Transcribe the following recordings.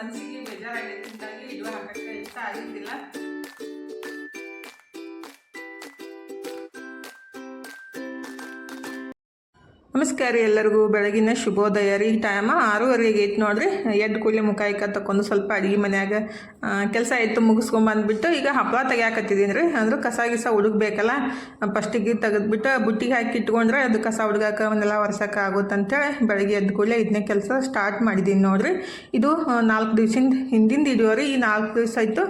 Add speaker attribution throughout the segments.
Speaker 1: ಮನಸ್ಸಿಗೆ ಬೇಜಾರಾಗಿದ್ದಾಗಿ ವಿಡಿಯೋ ಹಾಕಕ್ಕೆ ಇಷ್ಟ ಆಗಿದ್ದಿಲ್ಲ. ನಮಸ್ಕಾರ ರೀ ಎಲ್ಲರಿಗೂ. ಬೆಳಗಿನ ಶುಭೋದಯ. ರೀ ಟೈಮ ಆರೂವರೆಗೆ ಐತೆ ನೋಡ್ರಿ. ಎಡ್ ಕೂಲಿ ಮುಖಾಯಿಕ ಇಕ್ಕ ತಕೊಂಡು ಸ್ವಲ್ಪ ಅಡುಗೆ ಮನ್ಯಾಗ ಕೆಲಸ ಆಯ್ತು ಮುಗಿಸ್ಕೊಂಬಂದ್ಬಿಟ್ಟು ಈಗ ಹಪ್ಪಳ ತೆಗ್ಯಾಕತ್ತಿದ್ದೀನಿ ರೀ. ಅಂದ್ರೆ ಕಸ ಗಿಸ ಹುಡುಗಬೇಕಲ್ಲ ಫಸ್ಟಿಗೆ ತೆಗೆದ್ಬಿಟ್ಟು ಬುಟ್ಟಿಗೆ ಹಾಕಿ ಇಟ್ಕೊಂಡ್ರೆ ಅದು ಕಸ ಹುಡುಗಾಕ ಅವನ್ನೆಲ್ಲ ಒರ್ಸೋಕೆ ಆಗುತ್ತೆ ಅಂತೇಳಿ ಬೆಳಗ್ಗೆ ಎದ್ದು ಕೂಡಲೇ ಇದನ್ನೇ ಕೆಲಸ ಸ್ಟಾರ್ಟ್ ಮಾಡಿದ್ದೀನಿ ನೋಡ್ರಿ. ಇದು ನಾಲ್ಕು ದಿವ್ಸದಿಂದ ಹಿಂದಿಂದ ಇಡುವ ರೀ ಈ ನಾಲ್ಕು ದಿವಸ ಆಯಿತು.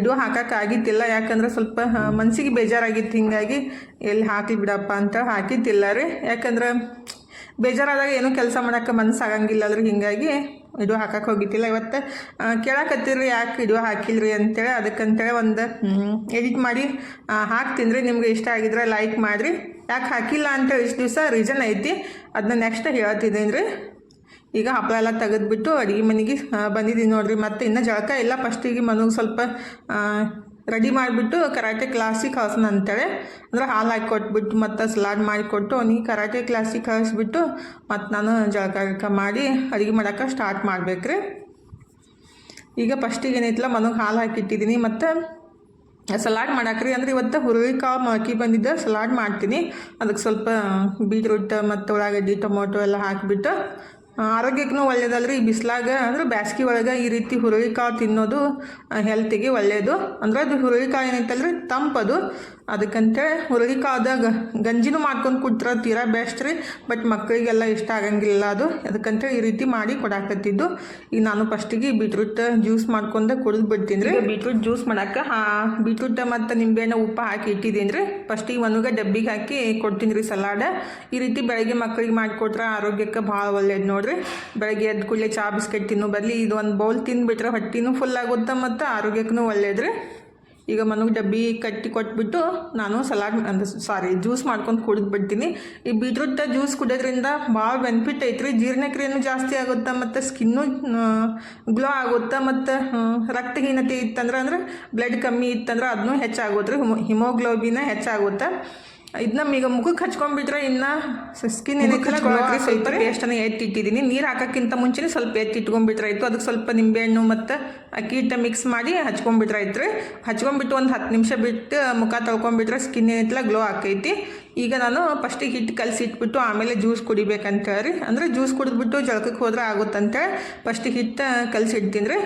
Speaker 1: ಇಡುವ ಹಾಕಕ್ಕೆ ಆಗಿದ್ದಿಲ್ಲ ಯಾಕಂದ್ರೆ ಸ್ವಲ್ಪ ಮನಸ್ಸಿಗೆ ಬೇಜಾರಾಗಿತ್ತು. ಹಿಂಗಾಗಿ ಎಲ್ಲಿ ಹಾಕಿ ಬಿಡಪ್ಪ ಅಂತ ಹಾಕಿದ್ದಿಲ್ಲ ರೀ ಯಾಕಂದ್ರೆ ಬೇಜಾರಾದಾಗ ಏನೂ ಕೆಲಸ ಮಾಡೋಕ್ಕೆ ಆಗಂಗಿಲ್ಲ ಅಲ್ರಿ ಹಿಂಗಾಗಿ ಇದು ಹಾಕಕ್ಕೆ ಹೋಗಿದ್ದಿಲ್ಲ. ಇವತ್ತು ಕೇಳಕತ್ತೀರಿ ಯಾಕೆ ಇದು ಹಾಕಿಲ್ರಿ ಅಂತೇಳಿ, ಅದಕ್ಕಂತೇಳಿ ಒಂದು ಎಡಿಟ್ ಮಾಡಿ ಹಾಕ್ತೀನಿ ನಿಮ್ಗೆ ಇಷ್ಟ ಆಗಿದ್ರೆ ಲೈಕ್ ಮಾಡಿರಿ. ಯಾಕೆ ಹಾಕಿಲ್ಲ ಅಂತೇಳಿ ಇಷ್ಟು ದಿವಸ ರೀಸನ್ ಐತಿ ಅದನ್ನ ನೆಕ್ಸ್ಟ್ ಹೇಳ್ತಿದ್ದೀನಿ ರೀ ಈಗ ಹಪ್ಪಳ ಎಲ್ಲ ತೆಗೆದ್ಬಿಟ್ಟು ಅಡುಗೆ ಮನೆಗೆ ಬಂದಿದ್ದೀನಿ ನೋಡಿರಿ. ಮತ್ತು ಇನ್ನೂ ಜಳಕ ಇಲ್ಲ. ಫಸ್ಟಿಗೆ ಮನೆಗೆ ಸ್ವಲ್ಪ ರೆಡಿ ಮಾಡಿಬಿಟ್ಟು ಕರಾಟೆ ಕ್ಲಾಸಿಗೆ ಕಳ್ಸೋಣ ಅಂತೇಳಿ ಅಂದ್ರೆ ಹಾಲು ಹಾಕಿ ಕೊಟ್ಬಿಟ್ಟು ಮತ್ತು ಸಲಾಡ್ ಮಾಡಿಕೊಟ್ಟು ಅವನಿಗೆ ಕರಾಟೆ ಕ್ಲಾಸಿಗೆ ಕಳಿಸ್ಬಿಟ್ಟು ಮತ್ತು ನಾನು ಜಳಕ ಮಾಡಿ ಅಡುಗೆ ಮಾಡೋಕೆ ಸ್ಟಾರ್ಟ್ ಮಾಡ್ಬೇಕ್ರಿ. ಈಗ ಫಸ್ಟಿಗೆ ಏನೈತಿಲ್ಲ, ಮನೆಗೆ ಹಾಲು ಹಾಕಿಟ್ಟಿದ್ದೀನಿ ಮತ್ತು ಸಲಾಡ್ ಮಾಡಾಕ್ರಿ. ಅಂದ್ರೆ ಇವತ್ತು ಹುರುಳಿಕಾಳು ಮೊಳಕೆ ಬಂದಿದ್ದ ಸಲಾಡ್ ಮಾಡ್ತೀನಿ. ಅದಕ್ಕೆ ಸ್ವಲ್ಪ ಬೀಟ್ರೂಟ್ ಮತ್ತು ಉಳ್ಳಾಗಡ್ಡಿ, ಟೊಮೊಟೊ ಎಲ್ಲ ಹಾಕಿಬಿಟ್ಟು ಆರೋಗ್ಯಕ್ಕೂ ಒಳ್ಳೇದಲ್ಲ ಈ ಬಿಸಿಲಾಗ ಅಂದ್ರೆ ಬ್ಯಾಸ್ಗೆ ಒಳಗೆ ಈ ರೀತಿ ಹುರುಳಿಕಾಳು ತಿನ್ನೋದು ಹೆಲ್ತಿಗೆ ಒಳ್ಳೆಯದು ಅಂದ್ರೆ ಅದು ಹುರುಳಿಕಾಳು ಏನೈತಲ್ರಿ ತಂಪದು ಅದಕ್ಕಂತೇಳಿ ಹುರುಳಿಕಾಳ್ದಾಗ ಗಂಜಿನೂ ಮಾಡ್ಕೊಂಡು ಕುಟ್ರ ತೀರಾ ಬೆಸ್ಟ್ ರೀ. ಬಟ್ ಮಕ್ಕಳಿಗೆಲ್ಲ ಇಷ್ಟ ಆಗಂಗಿಲ್ಲ ಅದು. ಅದಕ್ಕಂತೇಳಿ ಈ ರೀತಿ ಮಾಡಿ ಕೊಡಾಕತ್ತಿದ್ದು. ಈಗ ನಾನು ಫಸ್ಟಿಗೆ ಬೀಟ್ರೂಟ್ ಜ್ಯೂಸ್ ಮಾಡ್ಕೊಂಡು ಕುಡಿದು ಬಿಡ್ತೀನಿ ರೀ. ಬೀಟ್ರೂಟ್ ಜ್ಯೂಸ್ ಮಾಡಕ್ಕೆ ಹಾಂ ಬೀಟ್ರೂಟ್ ಮತ್ತು ನಿಂಬೆಹಣ್ಣು ಉಪ್ಪು ಹಾಕಿ ಇಟ್ಟಿದ್ದೀನಿ ರೀ. ಫಸ್ಟಿಗೆ ಒಣಗ ಡಬ್ಬಿಗೆ ಹಾಕಿ ಕೊಡ್ತೀನಿ ರೀ ಸಲಾಡ. ಈ ರೀತಿ ಬೆಳಗ್ಗೆ ಮಕ್ಕಳಿಗೆ ಮಾಡಿಕೊಟ್ರೆ ಆರೋಗ್ಯಕ್ಕೆ ಭಾಳ ಒಳ್ಳೇದು ನೋಡ್ರಿ. ಬೆಳಗ್ಗೆ ಎದ್ದು ಕೂಡಲೇ ಚಾ ಬಿಸ್ಕೆಟ್ ತಿನ್ನೋ ಬರಲಿ ಇದು ಒಂದು ಬೌಲ್ ತಿಂದುಬಿಟ್ರೆ ಹೊಟ್ಟಿನೂ ಫುಲ್ ಆಗುತ್ತೆ ಮತ್ತು ಆರೋಗ್ಯಕ್ಕೂ ಒಳ್ಳೇದು ರೀ. ಈಗ ಮನೆಗೆ ಡಬ್ಬಿ ಕಟ್ಟಿ ಕೊಟ್ಬಿಟ್ಟು ನಾನು ಸಲಾಡ್, ಅಂದ್ರೆ ಸಾರಿ, ಜ್ಯೂಸ್ ಮಾಡ್ಕೊಂಡು ಕುಡಿದು ಬಿಡ್ತೀನಿ ಈ ಬೀಟ್ರೂಟ್ ಜ್ಯೂಸ್ ಕುಡಿಯೋದ್ರಿಂದ ಭಾಳ ಬೆನಿಫಿಟ್ ಐತ್ರಿ. ಜೀರ್ಣಕ್ರಿಯೆನೂ ಜಾಸ್ತಿ ಆಗುತ್ತೆ, ಮತ್ತು ಸ್ಕಿನ್ನು ಗ್ಲೋ ಆಗುತ್ತೆ, ಮತ್ತು ರಕ್ತಹೀನತೆ ಇತ್ತಂದ್ರೆ ಅಂದ್ರೆ ಬ್ಲಡ್ ಕಮ್ಮಿ ಇತ್ತಂದ್ರೆ ಅದನ್ನೂ ಹೆಚ್ಚಾಗುತ್ತೆ ರೀ ಹಿಮೋಗ್ಲೋಬಿನ ಹೆಚ್ಚಾಗುತ್ತೆ. ಇದನ್ನ ಈಗ ಮುಖಕ್ಕೆ ಹಚ್ಕೊಂಡ್ಬಿಟ್ರೆ ಇನ್ನು ಸ್ಕಿನ್ ಏನೈತಿಲ್ಲ ಸ್ವಲ್ಪ ಪೇಸ್ಟನ್ನು ಎತ್ತಿಟ್ಟಿದ್ದೀನಿ. ನೀರು ಹಾಕೋಕ್ಕಿಂತ ಮುಂಚೆನೇ ಸ್ವಲ್ಪ ಎತ್ತಿ ಇಟ್ಕೊಂಡ್ಬಿಟ್ರಾಯ್ತು. ಅದಕ್ಕೆ ಸ್ವಲ್ಪ ನಿಂಬೆಹಣ್ಣು ಮತ್ತು ಅಕ್ಕಿ ಹಿಟ್ಟು ಮಿಕ್ಸ್ ಮಾಡಿ ಹಚ್ಕೊಂಡ್ಬಿಟ್ರಾಯ್ತು. ರೀ ಹಚ್ಕೊಂಡ್ಬಿಟ್ಟು ಒಂದು ಹತ್ತು ನಿಮಿಷ ಬಿಟ್ಟು ಮುಖ ತೊಳ್ಕೊಂಡ್ಬಿಟ್ರೆ ಸ್ಕಿನ್ ಏನೈತಲ್ಲ ಗ್ಲೋ ಆಕೈತಿ. ಈಗ ನಾನು ಫಸ್ಟಿಗೆ ಹಿಟ್ಟು ಕಲಸಿ ಇಟ್ಬಿಟ್ಟು ಆಮೇಲೆ ಜ್ಯೂಸ್ ಕುಡಿಬೇಕಂತ ಹೇಳಿ. ಅಂದರೆ ಜ್ಯೂಸ್ ಕುಡಿದ್ಬಿಟ್ಟು ಜಳಕಕ್ಕೆ ಹೋದ್ರೆ ಆಗುತ್ತಂತೇಳಿ ಫಸ್ಟಿಗೆ ಹಿಟ್ಟು ಕಲಸಿ ಇಡ್ತೀನಿ ರೀ.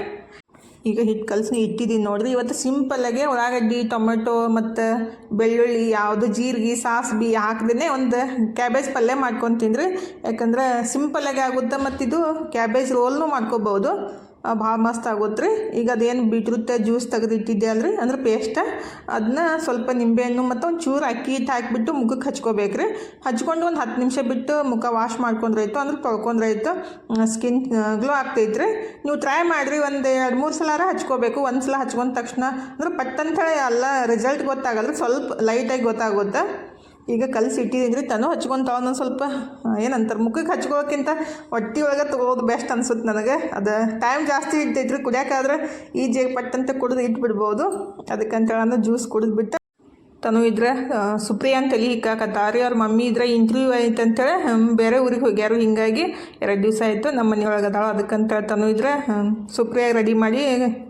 Speaker 1: ಈಗ ಹಿಟ್ಟು ಕಲಸಿ ಇಟ್ಟಿದ್ದೀನಿ ನೋಡಿರಿ. ಇವತ್ತು ಸಿಂಪಲ್ಲಾಗೆ ಉಳ್ಳಾಗಡ್ಡಿ, ಟೊಮೆಟೊ ಮತ್ತು ಬೆಳ್ಳುಳ್ಳಿ, ಯಾವುದು ಜೀರಿಗೆ, ಸಾಸ್ಬಿ ಹಾಕ್ದೇ ಒಂದು ಕ್ಯಾಬೇಜ್ ಪಲ್ಯ ಮಾಡ್ಕೊಂಡು ರೀ ಯಾಕಂದ್ರೆ ಸಿಂಪಲ್ಲಾಗೆ ಆಗುತ್ತೆ ಮತ್ತು ಇದು ಕ್ಯಾಬೇಜ್ ರೋಲ್ನು ಮಾಡ್ಕೋಬೋದು. ಭಾಳ ಮಸ್ತ್ ಆಗುತ್ತೆ ರೀ ಈಗ ಅದೇನು ಬೀಟ್ರೂಟ್ ಜ್ಯೂಸ್ ತೆಗೆದಿಟ್ಟಿದ್ದೆ ಅಲ್ರಿ. ಅಂದ್ರೆ ಪೇಸ್ಟ್ ಅದನ್ನ ಸ್ವಲ್ಪ ನಿಂಬೆಹಣ್ಣು ಮತ್ತು ಒಂದು ಚೂರು ಅಕ್ಕಿ ಹಿಟ್ಟು ಹಾಕಿಬಿಟ್ಟು ಮುಖಕ್ಕೆ ಹಚ್ಕೋಬೇಕು ರೀ ಹಚ್ಕೊಂಡು ಒಂದು ಹತ್ತು ನಿಮಿಷ ಬಿಟ್ಟು ಮುಖ ವಾಶ್ ಮಾಡ್ಕೊಂಡ್ರಾಯ್ತು ಅಂದ್ರೆ ತೊಳ್ಕೊಂಡ್ರಾಯ್ತು ಸ್ಕಿನ್ ಗ್ಲೋ ಆಗ್ತೈತೆ ರೀ ನೀವು ಟ್ರೈ ಮಾಡಿರಿ, ಒಂದು ಎರಡು ಮೂರು ಸಲ ಹಚ್ಕೋಬೇಕು. ಒಂದು ಸಲ ಹಚ್ಕೊಂಡ ತಕ್ಷಣ, ಅಂದ್ರೆ ಪಟ್ಟಂತೇಳಿ ಎಲ್ಲ ರಿಸಲ್ಟ್ ಗೊತ್ತಾಗಲ್ಲ ಸ್ವಲ್ಪ ಲೈಟಾಗಿ ಗೊತ್ತಾಗುತ್ತೆ. ಈಗ ಕಲಸಿ ಇಟ್ಟಿದ್ದೀನಿ ರೀ ತನೂ ಹಚ್ಕೊಂತಾವ ಸ್ವಲ್ಪ ಏನಂತಾರೆ ಮುಖಕ್ಕೆ ಹಚ್ಕೊಳ್ಳೋಕ್ಕಿಂತ ಹೊಟ್ಟಿ ಒಳಗೆ ತೊಗೊಳೋದು ಬೆಸ್ಟ್ ಅನ್ಸುತ್ತೆ ನನಗೆ. ಅದು ಟೈಮ್ ಜಾಸ್ತಿ ಇಡ್ತೈತ್ರಿ ಕುಡಿಯೋಕ್ಕಾದ್ರೆ ಈಜಿಯಾಗಿ ಪಟ್ಟಂತ ಕುಡಿದು ಇಟ್ಬಿಡ್ಬೋದು. ಅದಕ್ಕಂತೇಳಿ ಅಂದ್ರೆ ಜ್ಯೂಸ್ ಕುಡಿದ್ಬಿಟ್ಟು ತನು ಇದ್ರೆ ಸುಪ್ರಿಯಾ ಅಂತ ತಲೆ ಹಿಕ್ಕಾಕತ್ತಾರಿ. ಅವ್ರ ಮಮ್ಮಿ ಇದ್ರೆ ಇಂಟರ್ವ್ಯೂ ಆಯ್ತು ಅಂತೇಳಿ ಬೇರೆ ಊರಿಗೆ ಹೋಗ್ಯಾರು. ಹಿಂಗಾಗಿ ಎರಡು ದಿವಸ ಆಯಿತು ನಮ್ಮ ಮನೆಯೊಳಗೆ ಅದಾಳು. ಅದಕ್ಕಂತೇಳಿ ತನು ಇದ್ರೆ ಸುಪ್ರಿಯಾಗಿ ರೆಡಿ ಮಾಡಿ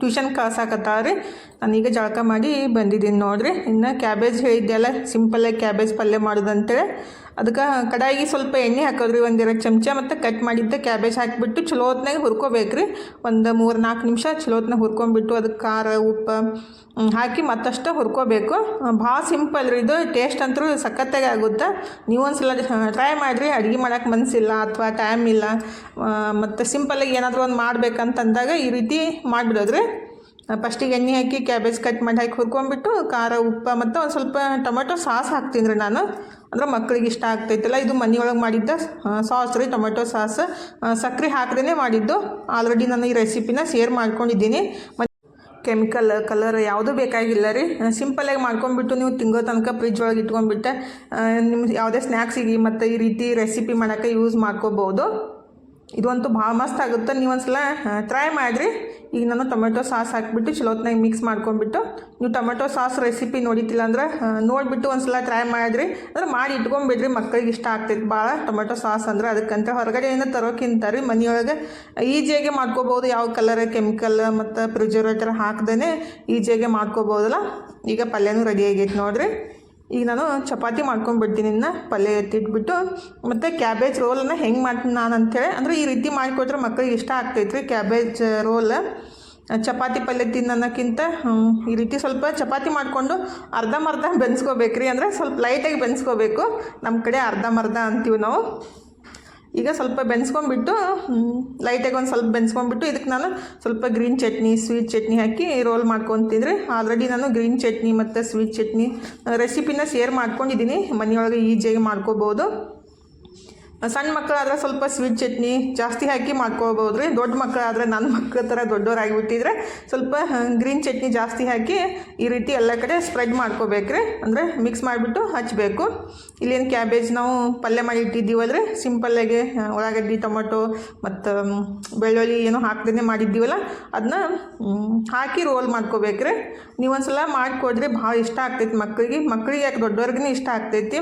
Speaker 1: ಟ್ಯೂಷನ್ ಕಳ್ಸಾಕತ್ತಾರಿ ನಾನೀಗ ಜಳಕ ಮಾಡಿ ಬಂದಿದ್ದೀನಿ ನೋಡ್ರಿ. ಇನ್ನು ಕ್ಯಾಬೇಜ್ ಹೇಳಿದ್ದೆಲ್ಲ ಸಿಂಪಲ್ಲಾಗಿ ಕ್ಯಾಬೇಜ್ ಪಲ್ಯ ಮಾಡೋದಂತೇಳಿ. ಅದಕ್ಕೆ ಕಡಾಯಿಗೆ ಸ್ವಲ್ಪ ಎಣ್ಣೆ ಹಾಕೋದ್ರಿ, ಒಂದೆರಡು ಚಮಚ ಮತ್ತು ಕಟ್ ಮಾಡಿದ್ದ ಕ್ಯಾಬೇಜ್ ಹಾಕಿಬಿಟ್ಟು ಚಲೋ ಹೊತ್ನಾಗ ಹುರ್ಕೋಬೇಕು ರೀ ಒಂದು ಮೂರು ನಾಲ್ಕು ನಿಮಿಷ ಚಲೋ ಹೊತ್ನಾಗ ಹುರ್ಕೊಂಬಿಟ್ಟು ಅದಕ್ಕೆ ಖಾರ, ಉಪ್ಪು ಹಾಕಿ ಮತ್ತಷ್ಟು ಹುರ್ಕೋಬೇಕು. ಭಾಳ ಸಿಂಪಲ್ ರೀ ಇದು ಟೇಸ್ಟ್ ಅಂತೂ ಸಖತ್ತಾಗಿ ಆಗುತ್ತೆ. ನೀವು ಒಂದು ಸಲ ಟ್ರೈ ಮಾಡಿರಿ, ಅಡುಗೆ ಮಾಡೋಕೆ ಮನಸ್ಸಿಲ್ಲ ಅಥವಾ ಟೈಮ್ ಇಲ್ಲ. ಮತ್ತು ಸಿಂಪಲ್ಲಾಗಿ ಏನಾದರೂ ಒಂದು ಮಾಡಬೇಕಂತಂದಾಗ ಈ ರೀತಿ ಮಾಡಿಬಿಡೋದ್ರಿ. ಫಸ್ಟಿಗೆ ಎಣ್ಣೆ ಹಾಕಿ ಕ್ಯಾಬೇಜ್ ಕಟ್ ಮಾಡಿ ಹಾಕಿ ಹುರ್ಕೊಂಡ್ಬಿಟ್ಟು, ಖಾರ, ಉಪ್ಪು ಮತ್ತು ಒಂದು ಸ್ವಲ್ಪ ಟೊಮೆಟೊ ಸಾಸ್ ಹಾಕ್ತೀನಿ ರೀ ನಾನು. ಅಂದ್ರೆ ಮಕ್ಕಳಿಗೆ ಇಷ್ಟ ಆಗ್ತೈತಲ್ಲ, ಇದು ಮನೆಯೊಳಗೆ ಮಾಡಿದ್ದ ಸಾಸ್ ರೀ, ಟೊಮೆಟೊ ಸಾಸ್. ಸಕ್ಕರೆ ಹಾಕ್ದೇ ಮಾಡಿದ್ದು. ಆಲ್ರೆಡಿ ನಾನು ಈ ರೆಸಿಪಿನ ಶೇರ್ ಮಾಡ್ಕೊಂಡಿದ್ದೀನಿ. ಮತ್ತು ಕೆಮಿಕಲ್ ಕಲರ್ ಯಾವುದೂ ಬೇಕಾಗಿಲ್ಲ ರೀ. ಸಿಂಪಲಾಗಿ ಮಾಡ್ಕೊಂಡ್ಬಿಟ್ಟು ನೀವು ತಿಂಗೋ ತನಕ ಫ್ರಿಜ್ ಒಳಗೆ ಇಟ್ಕೊಂಡ್ಬಿಟ್ಟೆ ನಿಮ್ಮ ಯಾವುದೇ ಸ್ನ್ಯಾಕ್ಸಿಗೆ ಮತ್ತು ಈ ರೀತಿ ರೆಸಿಪಿ ಮಾಡೋಕ್ಕೆ ಯೂಸ್ ಮಾಡ್ಕೋಬೋದು. ಇದಂತೂ ಭಾಳ ಮಸ್ತ್ ಆಗುತ್ತೆ. ನೀವು ಒಂದ್ಸಲ ಟ್ರೈ ಮಾಡಿರಿ. ಈಗ ನಾನು ಟೊಮೆಟೊ ಸಾಸ್ ಹಾಕಿಬಿಟ್ಟು ಚಲೋತ್ನಾಗ ಮಿಕ್ಸ್ ಮಾಡ್ಕೊಂಡ್ಬಿಟ್ಟು, ನೀವು ಟೊಮೆಟೊ ಸಾಸ್ ರೆಸಿಪಿ ನೋಡಿತಿಲ್ಲ ಅಂದ್ರೆ ನೋಡ್ಬಿಟ್ಟು ನೋಡಿಬಿಟ್ಟು ಒಂದ್ಸಲ ಟ್ರೈ ಮಾಡಿರಿ. ಅಂದ್ರೆ ಮಾಡಿ ಇಟ್ಕೊಂಬಿಡ್ರಿ ಮಕ್ಕಳಿಗೆ ಇಷ್ಟ ಆಗ್ತೈತೆ ಭಾಳ ಟೊಮೆಟೊ ಸಾಸ್ ಅಂದ್ರೆ. ಅದಕ್ಕಂತ ಹೊರಗಡೆಯಿಂದ ತರೋಕ್ಕಿಂತ ರೀ, ಮನೆಯೊಳಗೆ ಈಜಿಯಾಗಿ ಮಾಡ್ಕೋಬೋದು. ಯಾವ ಕಲರ್ ಕೆಮಿಕಲ್ ಮತ್ತು ಪ್ರಿಜರ್ವೇಟರ್ ಹಾಕ್ದೇ ಈಜಿಯಾಗಿ ಮಾಡ್ಕೋಬೋದಲ್ಲ. ಈಗ ಪಲ್ಯನೂ ರೆಡಿ ಆಗೈತೆ ನೋಡಿರಿ. ಈಗ ನಾನು ಚಪಾತಿ ಮಾಡ್ಕೊಂಡ್ಬಿಡ್ತೀನಿ ಇನ್ನು ಪಲ್ಯ ಎತ್ತಿಟ್ಬಿಟ್ಟು, ಮತ್ತು ಕ್ಯಾಬೇಜ್ ರೋಲನ್ನು ಹೆಂಗೆ ಮಾಡ್ತೀನಿ ನಾನು ಅಂತೇಳಿ ಅಂದರೆ ಈ ರೀತಿ ಮಾಡಿಕೊಟ್ರೆ ಮಕ್ಕಳಿಗೆ ಇಷ್ಟ ಆಗ್ತೈತೆ ರೀ ಕ್ಯಾಬೇಜ್ ರೋಲ್ ಚಪಾತಿ ಪಲ್ಯ ತಿನ್ನೋಕ್ಕಿಂತ ಈ ರೀತಿ ಸ್ವಲ್ಪ ಚಪಾತಿ ಮಾಡಿಕೊಂಡು ಅರ್ಧಂಬರ್ಧ ಬೆನ್ಸ್ಕೋಬೇಕ್ರಿ, ಅಂದರೆ ಸ್ವಲ್ಪ ಲೈಟಾಗಿ ಬೆನ್ಸ್ಕೋಬೇಕು. ನಮ್ಮ ಕಡೆ ಅರ್ಧಂಬರ್ಧ ಅಂತೀವಿ ನಾವು. ಈಗ ಸ್ವಲ್ಪ ಬೆನ್ಸ್ಕೊಂಡ್ಬಿಟ್ಟು ಲೈಟಾಗಿ ಒಂದು ಸ್ವಲ್ಪ ಬೆನ್ಸ್ಕೊಂಡ್ಬಿಟ್ಟು ಇದಕ್ಕೆ ನಾನು ಸ್ವಲ್ಪ ಗ್ರೀನ್ ಚಟ್ನಿ ಸ್ವೀಟ್ ಚಟ್ನಿ ಹಾಕಿ ರೋಲ್ ಮಾಡ್ಕೊತಿದ್ರೆ ಆಲ್ರೆಡಿ ನಾನು ಗ್ರೀನ್ ಚಟ್ನಿ ಮತ್ತು ಸ್ವೀಟ್ ಚಟ್ನಿ ರೆಸಿಪಿನ ಶೇರ್ ಮಾಡ್ಕೊಂಡಿದ್ದೀನಿ. ಮನೆಯೊಳಗೆ ಈಜಿಯಾಗಿ ಮಾಡ್ಕೋಬೋದು. ಸಣ್ಣ ಮಕ್ಕಳಾದ್ರೆ ಸ್ವಲ್ಪ ಸ್ವೀಟ್ ಚಟ್ನಿ ಜಾಸ್ತಿ ಹಾಕಿ ಮಾಡ್ಕೋಬೋದು ರೀ ದೊಡ್ಡ ಮಕ್ಕಳಾದರೆ ನನ್ನ ಮಕ್ಕಳ ಥರ ದೊಡ್ಡವರಾಗಿಬಿಟ್ಟಿದ್ರೆ ಸ್ವಲ್ಪ ಗ್ರೀನ್ ಚಟ್ನಿ ಜಾಸ್ತಿ ಹಾಕಿ ಈ ರೀತಿ ಎಲ್ಲ ಕಡೆ ಸ್ಪ್ರೆಡ್ ಮಾಡ್ಕೋಬೇಕ್ರಿ. ಅಂದರೆ ಮಿಕ್ಸ್ ಮಾಡಿಬಿಟ್ಟು ಹಚ್ಚಬೇಕು ಇಲ್ಲೇನು ಕ್ಯಾಬೇಜ್ ನಾವು ಪಲ್ಯ ಮಾಡಿ ಇಟ್ಟಿದ್ದೀವಲ್ಲ ರೀ ಸಿಂಪಲ್ಲಾಗಿ ಉಳ್ಳಾಗಡ್ಡಿ, ಟೊಮೊಟೊ ಮತ್ತು ಬೆಳ್ಳುಳ್ಳಿ ಏನೋ ಹಾಕ್ದೇ ಮಾಡಿದ್ದೀವಲ್ಲ ಅದನ್ನ ಹಾಕಿ ರೋಲ್ ಮಾಡ್ಕೋಬೇಕ್ರಿ. ನೀವು ಸಲ ಮಾಡಿಕೊಡ್ರಿ. ಭಾಳ ಇಷ್ಟ ಆಗ್ತೈತಿ ಮಕ್ಕಳಿಗೆ. ಮಕ್ಕಳಿಗೆ ಯಾಕೆ ದೊಡ್ಡವ್ರಿಗೂ ಇಷ್ಟ ಆಗ್ತೈತಿ.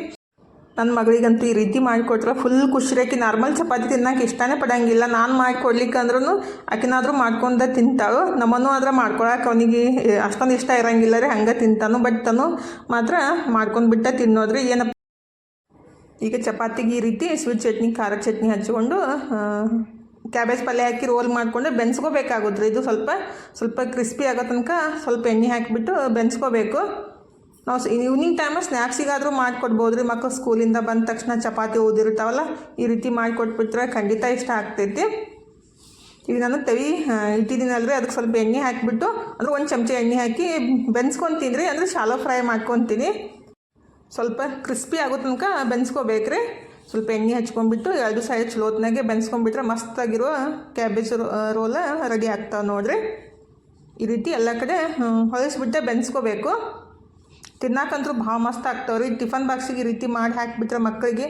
Speaker 1: ನನ್ನ ಮಗಳಿಗಂತೂ ಈ ರೀತಿ ಮಾಡಿಕೊಟ್ರೆ ಫುಲ್ ಖುಷಿರಾಕಿ ನಾರ್ಮಲ್ ಚಪಾತಿ ತಿನ್ನಕ್ಕೆ ಇಷ್ಟನೇ ಪಡಂಗಿಲ್ಲ. ನಾನು ಮಾಡಿಕೊಡ್ಲಿಕ್ಕೆ ಅಂದ್ರೂ ಆಕಿನಾದ್ರೂ ಮಾಡ್ಕೊಂಡ ತಿಂತಾಳು. ನಮ್ಮನ್ನು ಆದ್ರೆ ಮಾಡ್ಕೊಳಕ್ಕೆ ಅವನಿಗೆ ಅಷ್ಟೊಂದು ಇಷ್ಟ ಇರಂಗಿಲ್ಲ ರೀ, ಹಂಗೆ ತಿಂತಾನು. ಬಟ್ ತಾನು ಮಾತ್ರ ಮಾಡ್ಕೊಂಡು ಬಿಟ್ಟ ತಿನ್ನೋದ್ರಿ. ಏನಪ್ಪ? ಈಗ ಚಪಾತಿಗೆ ಈ ರೀತಿ ಸ್ವೀಟ್ ಚಟ್ನಿ, ಖಾರ ಚಟ್ನಿ ಹಚ್ಕೊಂಡು ಕ್ಯಾಬೇಜ್ ಪಲ್ಯ ಹಾಕಿ ರೋಲ್ ಮಾಡಿಕೊಂಡು ಬೆನ್ಸ್ಕೋಬೇಕಾಗುತ್ತೆ ಇದು ಸ್ವಲ್ಪ ಸ್ವಲ್ಪ ಕ್ರಿಸ್ಪಿ ಆಗೋ ತನಕ ಸ್ವಲ್ಪ ಎಣ್ಣೆ ಹಾಕಿಬಿಟ್ಟು ಬೆನ್ಸ್ಕೋಬೇಕು. ನಾವು ಈವ್ನಿಂಗ್ ಟೈಮ ಸ್ನ್ಯಾಕ್ಸಿಗಾದರೂ ಮಾಡಿಕೊಡ್ಬೋದು ರೀ ಮಕ್ಕಳು ಸ್ಕೂಲಿಂದ ಬಂದ ತಕ್ಷಣ ಚಪಾತಿ ಓದಿರ್ತಾವಲ್ಲ, ಈ ರೀತಿ ಮಾಡಿಕೊಟ್ಬಿಟ್ರೆ ಖಂಡಿತ ಇಷ್ಟ ಆಗ್ತೈತಿ. ಈಗ ನಾನು ತವಿ ಇಟ್ಟಿದ್ದೀನಲ್ರಿ, ಅದಕ್ಕೆ ಸ್ವಲ್ಪ ಎಣ್ಣೆ ಹಾಕಿಬಿಟ್ಟು, ಅಂದರೆ ಒಂದು ಚಮಚ ಎಣ್ಣೆ ಹಾಕಿ ಬೆನ್ಸ್ಕೊತೀನಿ ರೀ ಅಂದರೆ ಶಾಲೋ ಫ್ರೈ ಮಾಡ್ಕೊತೀನಿ. ಸ್ವಲ್ಪ ಕ್ರಿಸ್ಪಿ ಆಗೋ ತನಕ ಬೆನ್ಸ್ಕೋಬೇಕ್ರಿ. ಸ್ವಲ್ಪ ಎಣ್ಣೆ ಹಚ್ಕೊಂಡ್ಬಿಟ್ಟು, ಎರಡು ಸೈಡ್ ಚಲೋತ್ನಾಗೆ ಬೆನ್ಸ್ಕೊಂಡ್ಬಿಟ್ರೆ ಮಸ್ತಾಗಿರೋ ಕ್ಯಾಬೇಜ್ ರೋಲ ರೆಡಿ ಆಗ್ತಾವೆ ನೋಡಿರಿ. ಈ ರೀತಿ ಎಲ್ಲ ಕಡೆ ಹೊಲಿಸ್ಬಿಟ್ಟೆ ಬೆನ್ಸ್ಕೋಬೇಕು. ತಿನ್ನಕ್ಕಂತೂ ಭಾಳ ಮಸ್ತ್ ಆಗ್ತಾವ್ರಿ. ಟಿಫನ್ ಬಾಕ್ಸಿಗೆ ಈ ರೀತಿ ಮಾಡಿ ಹಾಕಿಬಿಟ್ರೆ ಮಕ್ಕಳಿಗೆ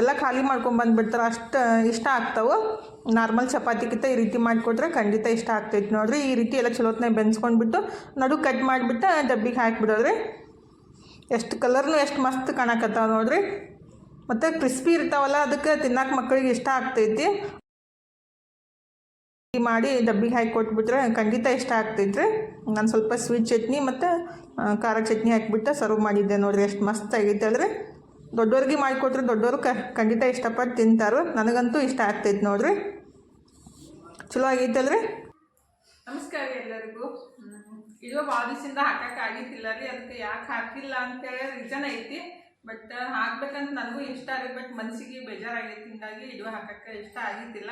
Speaker 1: ಎಲ್ಲ ಖಾಲಿ ಮಾಡ್ಕೊಂಡು ಬಂದುಬಿಡ್ತಾರೆ. ಅಷ್ಟು, ಇಷ್ಟ ಆಗ್ತಾವೆ. ನಾರ್ಮಲ್ ಚಪಾತಿಗಿಂತ ಈ ರೀತಿ ಮಾಡಿಕೊಟ್ರೆ ಖಂಡಿತ ಇಷ್ಟ ಆಗ್ತೈತಿ ನೋಡ್ರಿ. ಈ ರೀತಿ ಎಲ್ಲ ಚಲೋತ್ನಾಗ ಬೆನ್ಸ್ಕೊಂಡ್ಬಿಟ್ಟು ನಡು ಕಟ್ ಮಾಡಿಬಿಟ್ಟು ಡಬ್ಬಿಗೆ ಹಾಕಿಬಿಡೋದ್ರಿ. ಎಷ್ಟು ಕಲರ್ನು ಎಷ್ಟು ಮಸ್ತ್ ಕಾಣಕತ್ತಾವ ನೋಡ್ರಿ. ಮತ್ತು ಕ್ರಿಸ್ಪಿ ಇರ್ತಾವಲ್ಲ, ಅದಕ್ಕೆ ತಿನ್ನಕ್ಕೆ ಮಕ್ಕಳಿಗೆ ಇಷ್ಟ ಆಗ್ತೈತಿ. ಮಾಡಿ ಡಬ್ಬಿಗೆ ಹಾಕಿ ಕೊಟ್ಬಿಟ್ರೆ ಖಂಡಿತ ಇಷ್ಟ ಆಗ್ತೈತ್ರಿ ನಾನು ಸ್ವಲ್ಪ ಸ್ವೀಟ್ ಚಟ್ನಿ ಮತ್ತು ಖಾರ ಚಟ್ನಿ ಹಾಕಿಬಿಟ್ಟು ಸರ್ವ್ ಮಾಡಿದ್ದೆ ನೋಡಿರಿ, ಎಷ್ಟು ಮಸ್ತ್ ಆಗೈತೆ ಅಲ್ರಿ ದೊಡ್ಡವ್ರಿಗೆ ಮಾಡಿಕೊಟ್ರೆ ದೊಡ್ಡವರು ಕ, ಖಂಡಿತ ಇಷ್ಟಪಟ್ಟು ತಿಂತಾರು. ನನಗಂತೂ ಇಷ್ಟ ಆಗ್ತೈತೆ ನೋಡಿರಿ. ಚಲೋ ಆಗೈತಲ್ರಿ ನಮಸ್ಕಾರ ಎಲ್ಲರಿಗೂ. ಇದು ಭಾಳ ದಿವಸದಿಂದ ಹಾಕಕ್ಕೆ ಆಗಿತ್ತಿಲ್ಲ ರೀ, ಅದಕ್ಕೆ ಯಾಕೆ ಹಾಕಿಲ್ಲ ಅಂತೇಳಿ ರೀಸನ್ ಐತಿ. ಬಟ್ ಹಾಕ್ಬೇಕಂತ ನನಗೂ ಇಷ್ಟ ರೀ ಬಟ್ ಮನಸ್ಸಿಗೆ ಬೇಜಾರಾಗೈತಿ, ಹಿಂಗಾಗಿ ಇದು ಹಾಕಕ್ಕೆ ಇಷ್ಟ ಆಗಿದ್ದಿಲ್ಲ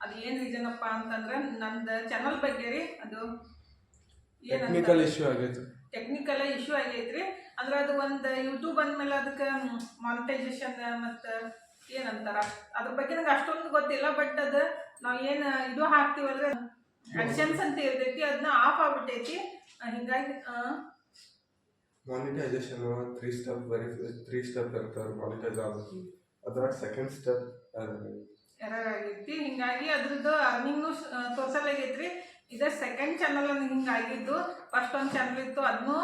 Speaker 1: ಅದು ಏನು ರೀಸನಪ್ಪ ಅಂತಂದ್ರೆ ನಂದ ಚಾನಲ್ ಬಗ್ಗೆ ರೀ ಅದು
Speaker 2: ಟೆಕ್ನಿಕಲ್ ಇಶ್ಯೂ ಆಗೈತೆ.
Speaker 1: ಟೆಕ್ನಿಕಲ್ ಇಶ್ಯೂ ಆಗೈತ್ರಿ ಅಂದ್ರೆ ಅದು ಒಂದು ಯೂಟ್ಯೂಬ್ ಅಂದಮೇಲೆ ಅದಕ್ಕೆ ಮಾನಿಟೈಸೇಷನ್ ಮತ್ತು ಏನಂತಾರ? ಅದ್ರ ಬಗ್ಗೆ ನಂಗೆ ಅಷ್ಟೊಂದು ಗೊತ್ತಿಲ್ಲ ಬಟ್ ಅದು ನಾವು ಏನು ಇದು ಹಾಕ್ತೀವಲ್ರಿ? ಆ್ಯಕ್ಷನ್ಸ್ ಅಂತ ಇರ್ತೈತಿ ಅದನ್ನ ಆಫ್ ಆಗ್ಬಿಟ್ಟೈತಿ. ಆ, ಹಿಂಗಾಗಿ
Speaker 2: monetisation three step verify three step ಇರ್ತಾರೆ ಮಾನಿಟೈಸ್ ಆಗುತ್ತೆ ಅದ್ರಾಗ ಸೆಕೆಂಡ್ ಸ್ಟೆಪ್
Speaker 1: ಎರರ್ ಆಗೈತಿ ಹಿಂಗಾಗಿ ಅದ್ರದ್ದು ಅರ್ನಿಂಗು ತೋರ್ಸಲಾಗೈತ್ರಿ. ಇದೇ ಸೆಕೆಂಡ್ ಚಾನಲ್ ಅನ್ನ ಹಿಂಗಾಗಿದ್ದು. ಫಸ್ಟ್ ಒಂದು ಚಾನಲ್ ಇತ್ತು. ಅದನ್ನು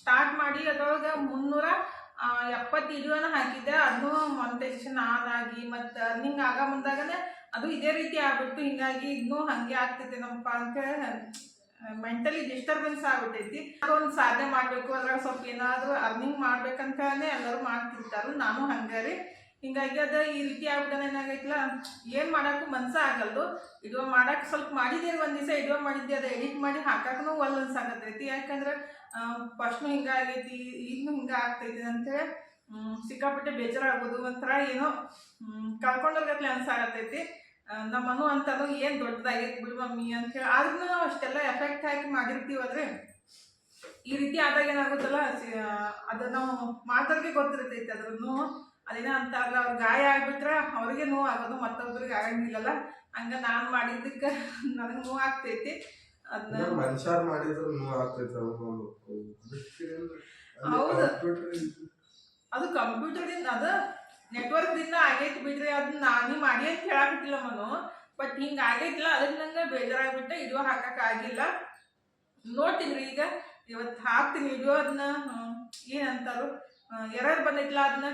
Speaker 1: ಸ್ಟಾರ್ಟ್ ಮಾಡಿ ಅದ್ರೊಳಗೆ ಮುನ್ನೂರ ಎಪ್ಪತ್ತೈದು ಎಪ್ಪತ್ತು ವಿಡಿಯೋನ ಹಾಕಿದ್ದೆ. ಅದನ್ನು ಮಾನಿಟೈಸೇಷನ್ ಆನ್ ಆಗಿ ಮತ್ತು ಅರ್ನಿಂಗ್ ಆಗ ಬಂದಾಗನೇ ಅದು ಇದೇ ರೀತಿ ಆಗ್ಬಿಟ್ಟು ಹಿಂಗಾಗಿ ಇನ್ನೂ ಹಾಗೆ ಆಗ್ತೈತೆ ನಮ್ಮಪ್ಪ ಅಂತ ಮೆಂಟಲಿ ಡಿಸ್ಟರ್ಬೆನ್ಸ್ ಆಗ್ಬಿಟ್ಟೈತಿ. ಒಂದು ಸಾಧನೆ ಮಾಡಬೇಕು. ಅದ್ರಾಗ ಸ್ವಲ್ಪ ಏನಾದರೂ ಅರ್ನಿಂಗ್ ಮಾಡ್ಬೇಕಂತಾನೆ ಎಲ್ಲರೂ ಮಾಡ್ತಿರ್ತಾರೆ. ನಾನು ಹಂಗೆ ರೀ ಹಿಂಗಾಗಿ ಅದು ಈ ರೀತಿ ಆಗ್ಬಿಟ್ಟು ಏನಾಗೈತಲ್ಲ ಏನು ಮಾಡೋಕ್ಕೂ ಮನ್ಸ ಆಗಲ್ದು. ಇದು ಮಾಡಕ್ಕೆ ಸ್ವಲ್ಪ ಮಾಡಿದ್ದೀರಿ ಒಂದು ದಿವಸ ಇದು ಮಾಡಿದ್ದೆ ಅದು ಎಡಿಟ್ ಮಾಡಿ ಹಾಕಕ್ಕೂ ಒಲ್ ಅನ್ಸಾಕತ್ತೈತಿ ಯಾಕಂದ್ರೆ ಫಸ್ಟ್ನು ಹಿಂಗೆ ಆಗೈತಿ ಈಗಲೂ ಹಿಂಗೆ ಆಗ್ತೈತಿ ಅಂತೇಳಿ ಸಿಕ್ಕಾಪಟ್ಟೆ ಬೇಜಾರಾಗೋದು. ಒಂಥರ ಏನೋ ಕಳ್ಕೊಂಡೋರ್ಗತ್ಲೆ ಅನ್ಸಾಗತ್ತೈತಿ ಆ, ನಮ್ಮ ಮನು ಅಂತಲೂ ಏನು ದೊಡ್ಡದಾಗೈತಿ ಬಿಡು ಮಮ್ಮಿ ಅಂತೇಳಿ. ಆದ್ರೂ ನಾವು ಅಷ್ಟೆಲ್ಲ ಎಫೆಕ್ಟ್ ಹಾಕಿ ಮಾಡಿರ್ತೀವಲ್ರಿ ಈ ರೀತಿ ಆದಾಗ ಏನಾಗುತ್ತಲ್ಲ ಅದು ನಾವು ಮಾತಾಡ್ಗೆ ಗೊತ್ತಿರ್ತೈತಿ ಅದ್ರನ್ನು ಅದೇನೋ ಅಂತಾರಲ್ಲ ಅವ್ರ ಗಾಯ ಆಗ್ಬಿಟ್ರೆ ಅವ್ರಿಗೆ ನೋವು ಆಗೋದು ಮತ್ತೊಬ್ರಿಗೆ ಆಗಂಗಿಲ್ಲಲ್ಲ. ಹಂಗ ನಾನು ಮಾಡಿದ್ದಕ್ಕೆ ನನಗೆ ನೋವು ಆಗ್ತೈತಿ ಅದನ್ನ
Speaker 2: ಅದು ಮಾಡಿದ್ರೆ ನೋವು ಆಗ್ತೈತೆ
Speaker 1: ಹೌದು. ಅದು ಕಂಪ್ಯೂಟರ್ದಿಂದ ಅದು ನೆಟ್ವರ್ಕ್ದಿಂದ ಆಗೈತಿ ಬಿಡ್ರಿ ಅದನ್ನ ನಾನು ಮಾಡಿ ಅಂತ ಹೇಳಾಕತ್ತಿಲ್ಲ ಮನು. ಬಟ್ ಹಿಂಗೆ ಆಗೈತಿಲ್ಲ ಅದಕ್ಕೆ ನಂಗೆ ಬೇಜಾರಾಗ್ಬಿಟ್ಟೆ ಇದು ಹಾಕಕ್ ಆಗಿಲ್ಲ. ನೋಡ್ತೀನಿ ರೀ ಈಗ. ಇವತ್ತು ಹಾಕ್ತೀನಿ ವಿಡಿಯೋ ಅದನ್ನ ಏನಂತಾರು? ಎರರ್ ಬಂದೈತಿಲ್ಲ ಅದನ್ನ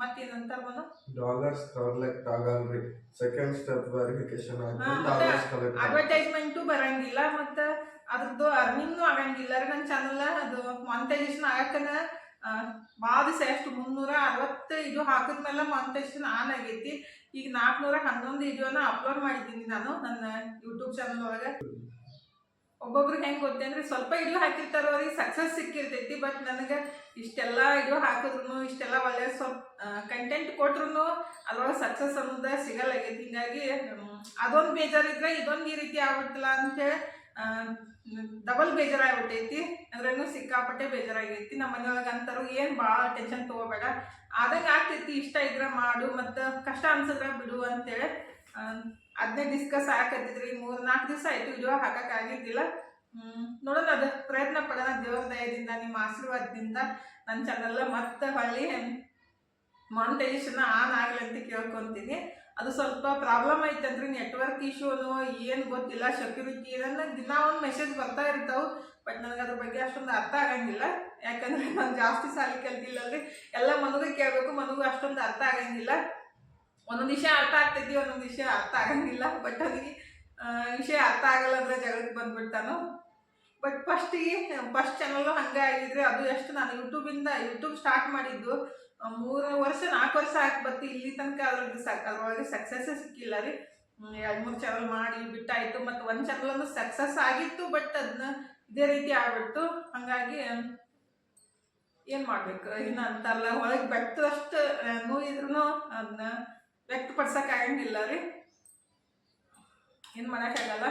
Speaker 1: ಮತ್ತೇನಂತಾರ ಬಂದು
Speaker 2: ಡಾಲರ್ಸ್ ಕಲೆಕ್ಟ್ ಆಗಲ್ರಿ. Second step verification dollars collect
Speaker 1: advertisement ಬರಂಗಿಲ್ಲ ಮತ್ತು ಅದ್ರದ್ದು ಅರ್ನಿಂಗ್ನು ಆಗಂಗಿಲ್ಲ ರೀ ನನ್ನ ಚಾನಲ್ ಅದು ಮಾನಿಟೈಸೇಷನ್ ಆಗಕ್ಕನ ಭಾಳ ದಿವಸ ಎಷ್ಟು ಮುನ್ನೂರ ಅರವತ್ತು ಇದು ಹಾಕಿದ್ಮೇಲೆ ಮಾನಿಟೈಸೇಷನ್ ಆನ್ ಆಗೈತಿ. ಈಗ ನಾಲ್ಕುನೂರ ಹನ್ನೊಂದು ವಿಡಿಯೋನ ಅಪ್ಲೋಡ್ ಮಾಡಿದ್ದೀನಿ ನಾನು ನನ್ನ ಯೂಟ್ಯೂಬ್ ಚಾನಲ್ ಒಳಗೆ. ಒಬ್ಬೊಬ್ರಿಗೆ ಹೆಂಗೆ ಗೊತ್ತೆ? ಅಂದ್ರೆ ಸ್ವಲ್ಪ ಇದು ಹಾಕಿರ್ತಾರೋ ಅವ್ರಿಗೆ ಸಕ್ಸಸ್ ಸಿಕ್ಕಿರ್ತೈತಿ ಬಟ್ ನನಗೆ ಇಷ್ಟೆಲ್ಲ ಇದು ಹಾಕಿದ್ರು ಇಷ್ಟೆಲ್ಲ ಒಳ್ಳೆ ಸ್ವಲ್ಪ ಕಂಟೆಂಟ್ ಕೊಟ್ರು ಅದ್ರೊಳಗೆ ಸಕ್ಸಸ್ ಅನ್ನೋದು ಸಿಗಲ್ಲಾಗೈತಿ ಹಿಂಗಾಗಿ ಅದೊಂದು ಬೇಜಾರಿದ್ರೆ ಇದೊಂದು ಈ ರೀತಿ ಆಗುತ್ತಲ್ಲ ಅಂತೇಳಿ ಡಬಲ್ ಬೇಜಾರಾಗ್ಬಿಟ್ಟೈತಿ. ಅದ್ರಾಗೂ ಸಿಕ್ಕಾಪಟ್ಟೆ ಬೇಜಾರಾಗೈತಿ ನಮ್ಮ ಮನೆಯೊಳಗೆ ಅಂತಾರು ಏನು ಭಾಳ ಟೆನ್ಷನ್ ತೊಗೋಬೇಡ. ಆದಂಗೆ ಆಗ್ತೈತಿ, ಇಷ್ಟ ಇದ್ರೆ ಮಾಡು, ಮತ್ತು ಕಷ್ಟ ಅನ್ಸಿದ್ರೆ ಬಿಡು ಅಂತೇಳಿ ಅದನ್ನೇ ಡಿಸ್ಕಸ್ ಆಗಕತ್ತಿದ್ರಿ ಮೂರು ನಾಲ್ಕು ದಿವಸ ಆಯಿತು ವಿಡಿಯೋ ಹಾಕೋಕ್ಕಾಗಿದ್ದಿಲ್ಲ. ನೋಡೋಣ ಅದು. ಪ್ರಯತ್ನ ಪಡೋಣ ದೇವ್ರ ದಯದಿಂದ, ನಿಮ್ಮ ಆಶೀರ್ವಾದದಿಂದ. ನನ್ನ ಚಾನಲ್ ಮತ್ತೆ ಹೊಳ್ಳಿ ಮಾನಿಟೈಸೇಷನ್ ಆನ್ ಆಗಲಿ ಅಂತ ಕೇಳ್ಕೊತೀನಿ. ಅದು ಸ್ವಲ್ಪ ಪ್ರಾಬ್ಲಮ್ ಐತಂದ್ರಿ ನೆಟ್ವರ್ಕ್ ಇಶ್ಯೂನು ಏನು ಗೊತ್ತಿಲ್ಲ. ಸೆಕ್ಯೂರಿಟಿ ಇದನ್ನ ದಿನ ಒಂದು ಮೆಸೇಜ್ ಬರ್ತಾ ಇರ್ತಾವೆ. ಬಟ್ ನನಗೆ ಅದ್ರ ಬಗ್ಗೆ ಅಷ್ಟೊಂದು ಅರ್ಥ ಆಗಂಗಿಲ್ಲ. ಯಾಕಂದ್ರೆ ನಾನು ಜಾಸ್ತಿ ಸಾಲಿ ಕಲ್ತಿಲ್ಲ ಅಂದ್ರೆ ಎಲ್ಲ ಮನಗೂ ಕೇಳಬೇಕು, ಮನಗೂ ಅಷ್ಟೊಂದು ಅರ್ಥ ಆಗಂಗಿಲ್ಲ. ಒಂದೊಂದು ವಿಷಯ ಅರ್ಥ ಆಗ್ತೈತಿ ಒಂದೊಂದು ವಿಷಯ ಅರ್ಥ ಆಗಂಗಿಲ್ಲ ಬಟ್ ಅವನಿಗೆ ವಿಷಯ ಅರ್ಥ ಆಗಲ್ಲ ಅಂದ್ರೆ ಜಗಳಕ್ಕೆ ಬಂದ್ಬಿಡ್ತಾನು. ಬಟ್ ಫಸ್ಟಿಗೆ ಫಸ್ಟ್ ಚಾನಲ್ಲು ಹಂಗೆ ಆಗಿದ್ರೆ ಅದು ಎಷ್ಟು ನಾನು ಯೂಟ್ಯೂಬಿಂದ ಯೂಟ್ಯೂಬ್ ಸ್ಟಾರ್ಟ್ ಮಾಡಿದ್ದು ಮೂರು ವರ್ಷ, ನಾಲ್ಕು ವರ್ಷ ಹಾಕಿ ಬತ್ತಿ, ಇಲ್ಲಿ ತನಕ ಅದ್ರದ್ದು ಸಕ್ ಅದ್ರೊಳಗೆ ಸಕ್ಸಸ್ಸೇ ಸಿಕ್ಕಿಲ್ಲ ರೀ. ಎರಡು ಮೂರು ಚಾನಲ್ ಮಾಡಿ, ಬಿಟ್ಟಾಯಿತು. ಮತ್ತು ಒಂದು ಚಾನಲ್ ಒಂದು ಸಕ್ಸಸ್ ಆಗಿತ್ತು ಬಟ್ ಅದನ್ನ ಇದೇ ರೀತಿ ಆಗ್ಬಿಡ್ತು. ಹಾಗಾಗಿ, ಏನು ಮಾಡಬೇಕು? ಇನ್ನು ಅಂತಲ್ಲ ಒಳಗೆ ಬೆಟ್ಟದಷ್ಟು ನೋಯಿದ್ರು ಅದನ್ನ ವ್ಯಕ್ತಪಡ್ಸಕ್ಕೆ ಆಗಂಗಿಲ್ಲ ರೀ. ಏನ್ ಮಾಡೋಕ್ಕಾಗಲ್ಲ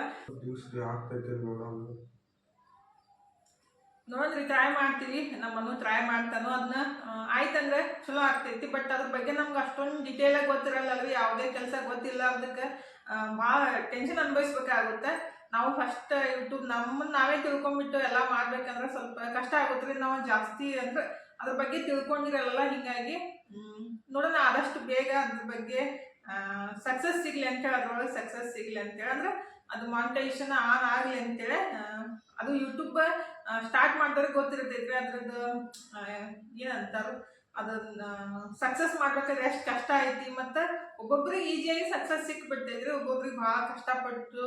Speaker 1: ನೋಡ್ರಿ ಟ್ರೈ ಮಾಡ್ತೀವಿ. ನಮ್ಮನ್ನು ಟ್ರೈ ಮಾಡ್ತಾನೋ ಅದನ್ನ ಆಯ್ತಂದ್ರೆ ಚಲೋ ಆಗ್ತೈತಿ. ಬಟ್ ಅದ್ರ ಬಗ್ಗೆ ನಮ್ಗೆ ಅಷ್ಟೊಂದು ಡೀಟೇಲಾಗಿ ಗೊತ್ತಿರಲ್ಲ ಅಲ್ರಿ ಯಾವುದೇ ಕೆಲಸ ಗೊತ್ತಿಲ್ಲ ಅದಕ್ಕೆ ಭಾಳ ಟೆನ್ಷನ್ ಅನುಭವಿಸ್ಬೇಕಾಗುತ್ತೆ. ನಾವು ಫಸ್ಟ್ ಯೂಟ್ಯೂಬ್ ನಮ್ಮನ್ನ ನಾವೇ ತಿಳ್ಕೊಂಡ್ಬಿಟ್ಟು ಎಲ್ಲ ಮಾಡ್ಬೇಕಂದ್ರೆ ಸ್ವಲ್ಪ ಕಷ್ಟ ಆಗುತ್ತೆ ರೀ ನಾವು ಜಾಸ್ತಿ ಅಂದ್ರೆ ಅದ್ರ ಬಗ್ಗೆ ತಿಳ್ಕೊಂಡಿರಲ್ಲ. ಹೀಗಾಗಿ ನೋಡೋಣ ಆದಷ್ಟು ಬೇಗ ಅದ್ರ ಬಗ್ಗೆ ಸಕ್ಸಸ್ ಸಿಗ್ಲಿ ಅಂತೇಳಿ ಅದ್ರೊಳಗೆ ಸಕ್ಸಸ್ ಸಿಗ್ಲಿ ಅಂತೇಳಿ ಅಂದ್ರೆ ಅದು ಮಾನಿಟೈಸೇಷನ್ ಆನ್ ಆಗಲಿ ಅಂತೇಳಿ ಅದು ಯೂಟ್ಯೂಬ್ ಸ್ಟಾರ್ಟ್ ಮಾಡಿದ್ರೆ ಗೊತ್ತಿರ್ತೈತ್ರಿ ಅದ್ರದ್ದು ಏನಂತಾರು ಅದನ್ನ ಸಕ್ಸಸ್ ಮಾಡ್ಬೇಕಾದ್ರೆ ಎಷ್ಟು ಕಷ್ಟ ಐತಿ ಮತ್ತು ಒಬ್ಬೊಬ್ರಿಗೆ ಈಸಿಯಾಗಿ ಸಕ್ಸಸ್ ಸಿಕ್ಬಿಡ್ತೈತ್ರಿ ಒಬ್ಬೊಬ್ರಿಗೆ ಭಾಳ ಕಷ್ಟಪಟ್ಟು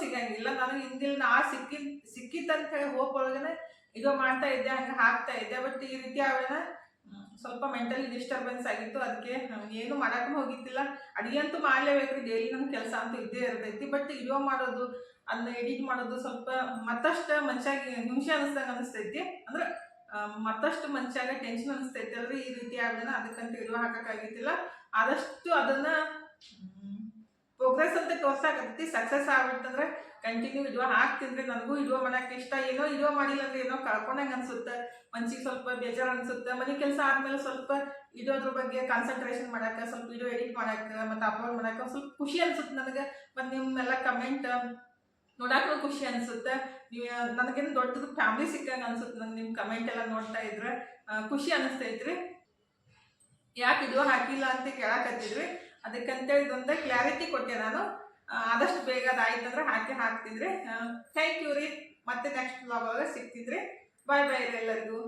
Speaker 1: ಸಿಗಂಗಿಲ್ಲ. ನನಗೆ ಹಿಂದಿಲ್ ಆ ಸಿಕ್ಕಿ ಸಿಕ್ಕಿತ್ತಂತ ಹೇಳಿ ಹೋಪ್ ಒಳಗನೆ ಇದು ಮಾಡ್ತಾ ಇದ್ದೆ ಹಂಗೆ ಹಾಕ್ತಾ ಇದ್ದೆ ಬಟ್ ಈ ರೀತಿ ಹ್ಮ್, ಸ್ವಲ್ಪ ಮೆಂಟಲಿ ಡಿಸ್ಟರ್ಬೆನ್ಸ್ ಆಗಿತ್ತು. ಅದಕ್ಕೆ ಏನು ಮಾಡೋಕ್ಕೂ ಹೋಗಿತ್ತಿಲ್ಲ ಅಡುಗೆ ಅಂತೂ ಮಾಡಲೇಬೇಕ್ರಿ. ಡೈಲಿ ನಮ್ಮ ಕೆಲಸ ಅಂತೂ ಇದ್ದೇ ಇರ್ತೈತಿ. ಬಟ್ ವಿಡಿಯೋ ಮಾಡೋದು ಅದನ್ನ ಎಡಿಟ್ ಮಾಡೋದು ಸ್ವಲ್ಪ ಮತ್ತಷ್ಟು ಮನುಷ್ಯಾಗಿ ನಿಮಿಷ ಅನಿಸ್ದಂಗೆ ಅನಿಸ್ತೈತಿ. ಅಂದ್ರೆ ಮತ್ತಷ್ಟು ಮನುಷ್ಯಾಗ ಟೆನ್ಷನ್ ಅನಿಸ್ತೈತಿ ಅಲ್ರಿ ಈ ರೀತಿ ಆಗನ ಅದಕ್ಕಂತ ವಿಡಿಯೋ ಹಾಕಕ್ಕಾಗಿತ್ತಿಲ್ಲ ಆದಷ್ಟು ಅದನ್ನ ಪ್ರೋಗ್ರೆಸ್ ಅಂತ ತೋರ್ಸಾಕತ್ತೈತಿ ಸಕ್ಸಸ್ ಆಗ್ಬಿಟ್ಟಂದ್ರೆ ಕಂಟಿನ್ಯೂ ಇಡುವ ಹಾಕ್ತೀನಿ ನನಗೂ ಇಡುವ ಮಾಡಕ್ಕೆ ಇಷ್ಟ, ಏನೋ ಇಡುವ ಮಾಡಿಲ್ಲ ಅಂದ್ರೆ ಏನೋ ಕಳ್ಕೊಂಡಂಗೆ ಅನ್ಸುತ್ತೆ. ಮನ್ಸಿಗೆ ಸ್ವಲ್ಪ ಬೇಜಾರು ಅನ್ಸುತ್ತೆ. ಮನೆ ಕೆಲಸ ಆದ್ಮೇಲೆ ಸ್ವಲ್ಪ ಇಡೋದ್ರ ಬಗ್ಗೆ ಕಾನ್ಸಂಟ್ರೇಷನ್ ಮಾಡಕ್ಕೆ, ಸ್ವಲ್ಪ ವಿಡಿಯೋ ಎಡಿಟ್ ಮಾಡಕ್ಕೆ, ಮತ್ತು ಅಪ್ಲೋಡ್ ಮಾಡಕ್ಕೆ ಸ್ವಲ್ಪ ಖುಷಿ ಅನ್ಸುತ್ತೆ ನನಗೆ. ಮತ್ತು ನಿಮ್ಮೆಲ್ಲ ಕಮೆಂಟ್ ನೋಡಕ್ಕೂ ಖುಷಿ ಅನ್ಸುತ್ತೆ. ನೀವು, ನನಗೇನು ದೊಡ್ಡದು ಫ್ಯಾಮಿಲಿ ಸಿಕ್ಕಂಗೆ ಅನ್ಸುತ್ತೆ ನಂಗೆ ನಿಮ್ಮ ಕಮೆಂಟ್ ಎಲ್ಲ ನೋಡ್ತಾ ಇದ್ರೆ. ಖುಷಿ ಅನಿಸ್ತೈತ್ರಿ ಯಾಕೆ ಇದು ಹಾಕಿಲ್ಲ ಅಂತ ಕೇಳಕತ್ತಿದ್ರಿ. ಅದಕ್ಕಂತೇಳಿ ಒಂದು ಕ್ಲಾರಿಟಿ ಕೊಟ್ಟೆ ನಾನು. ಆದಷ್ಟು ಬೇಗ ಅದಾಯ್ತಂದ್ರೆ ಹಾಕಿ ಹಾಕ್ತಿದ್ರೆ ಥ್ಯಾಂಕ್ ಯು ರೀ. ಮತ್ತೆ ನೆಕ್ಸ್ಟ್ ಬ್ಲಾಗ್ ಸಿಗ್ತಿದ್ರೆ. ಬಾಯ್ ಬಾಯ್ ಎಲ್ಲರಿಗೂ.